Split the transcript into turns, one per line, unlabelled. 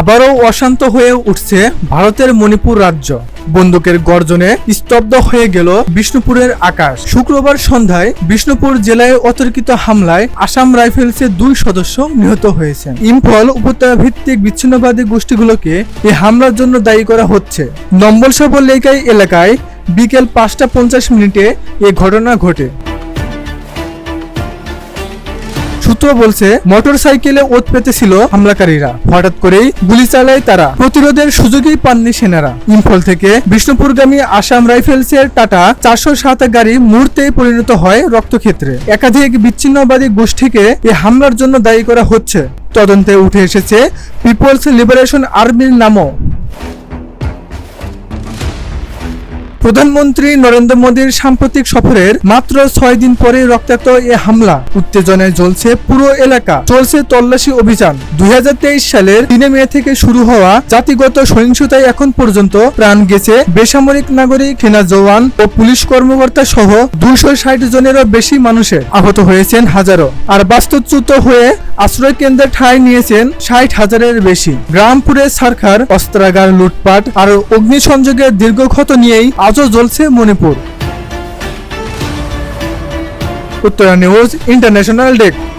আবারও অশান্ত হয়ে উঠছে ভারতের মণিপুর রাজ্য। বন্দুকের গর্জনে স্তব্ধ হয়ে গেল বিষ্ণুপুরের আকাশ। শুক্রবার সন্ধ্যায় বিষ্ণুপুর জেলায় অতর্কিত হামলায় আসাম রাইফেলসের দুই সদস্য নিহত হয়েছেন। ইম্ফল উপত্যকা ভিত্তিক বিচ্ছিন্নবাদী গোষ্ঠীগুলোকে এই হামলার জন্য দায়ী করা হচ্ছে। নম্বলসাবর লেকাই এলাকায় বিকেল পাঁচটা পঞ্চাশ মিনিটে এ ঘটনা ঘটে। সূত্র বলছে মোটর সাইকেলে ওত পেতেছিল হামলাকারীরা। হঠাৎ করেই গুলি চালায় তারা। প্রতিরোধের সুযোগই পাননি সেনারা। ইম্ফল থেকে বিষ্ণুপুরগামী আসাম রাইফেলসের টাটা চারশো সাত গাড়ি মুহূর্তেই পরিণত হয় রক্তক্ষেত্রে। একাধিক বিচ্ছিন্নবাদী গোষ্ঠীকে এই হামলার জন্য দায়ী করা হচ্ছে। তদন্তে উঠে এসেছে পিপলস লিবারেশন আর্মির নামও। প্রধানমন্ত্রী নরেন্দ্র মোদীর সাম্প্রতিক সফরের মাত্র ছয় দিন পরে রক্তাক্ত এ হামলা। উত্তেজনায় জ্বলছে পুরো এলাকা। চলছে তল্লাশি অভিযান। দুই সালের তিনে মে থেকে শুরু হওয়া জাতিগত সহিংসতায় এখন পর্যন্ত প্রাণ গেছে বেসামরিক নাগরিক সেনা জওয়ান ও পুলিশ কর্মকর্তা সহ দুইশো ষাট জনেরও বেশি মানুষের আহত হয়েছেন হাজারো। আর বাস্তুচ্যুত হয়ে আশ্রয় কেন্দ্রে ঠাঁই নিয়েছেন ষাট হাজারের বেশি। গ্রামপুরে সরকার অস্ত্রাগার, লুটপাট আর অগ্নিসংযোগের দীর্ঘ ক্ষত নিয়েই আজও জ্বলছে Manipur. Uttara news international desk.